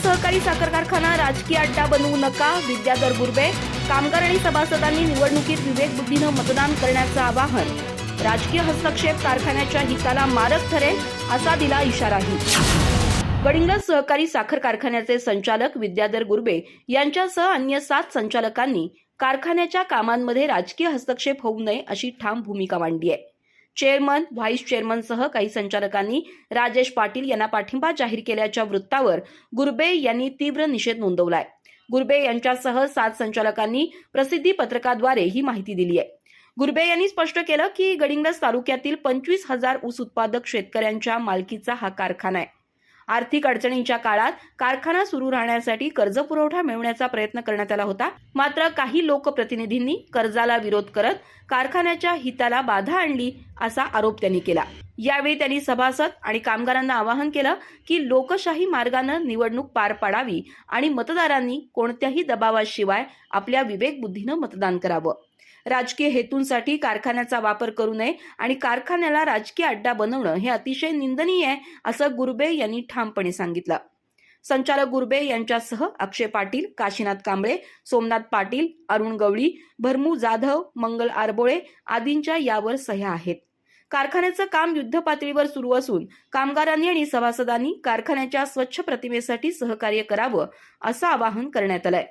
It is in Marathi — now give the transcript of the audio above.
सहकारी साखर कारखाना राजकीय अड्डा बनवू नका. विद्याधर गुर्बे कामगार आणि सभासदांनी निवडणुकीत विवेकबुद्धीनं मतदान करण्याचं आवाहन. राजकीय हस्तक्षेप कारखान्याच्या हिताला मारक ठरेल असा दिला इशाराही. गडिंगलज सहकारी साखर कारखान्याचे संचालक विद्याधर गुर्बे यांच्यासह अन्य सात संचालकांनी कारखान्याच्या कामांमध्ये राजकीय हस्तक्षेप होऊ नये अशी ठाम भूमिका मांडली आहे. चेअरमन व्हाईस चेअरमनसह काही संचालकांनी राजेश पाटील यांना पाठिंबा जाहीर केल्याच्या वृत्तावर गुरबे यांनी तीव्र निषेध नोंदवलाय. गुरबे यांच्यासह सात संचालकांनी प्रसिद्धी पत्रकाद्वारे ही माहिती दिली आहे. गुरबे यांनी स्पष्ट केलं की गडिंग्लज तालुक्यातील पंचवीस हजार ऊस उत्पादक शेतकऱ्यांच्या मालकीचा हा कारखाना आहे. आर्थिक अडचणींच्या काळात कारखाना सुरू राहण्यासाठी कर्ज पुरवठा मिळवण्याचा प्रयत्न करण्यात आला होता. मात्र काही लोकप्रतिनिधींनी कर्जाला विरोध करत कारखान्याच्या हिताला बाधा आणली असा आरोप त्यांनी केला. यावेळी त्यांनी सभासद आणि कामगारांना आवाहन केलं की लोकशाही मार्गानं निवडणूक पार पाडावी आणि मतदारांनी कोणत्याही दबावाशिवाय आपल्या विवेकबुद्धीनं मतदान करावं. राजकीय हेतूंसाठी कारखान्याचा वापर करू नये आणि कारखान्याला राजकीय अड्डा बनवणं हे अतिशय निंदनीय आहे असं गुरबे यांनी ठामपणे सांगितलं. संचालक गुरबे यांच्यासह अक्षय पाटील काशीनाथ कांबळे सोमनाथ पाटील अरुण गवळी भरमू जाधव मंगल आरबोळे आदींच्या यावर सह्या आहेत. कारखान्याचं काम युद्धपातळीवर सुरू असून कामगारांनी आणि सभासदांनी कारखान्याच्या स्वच्छ प्रतिमेसाठी सहकार्य करावं असं आवाहन करण्यात आलंय.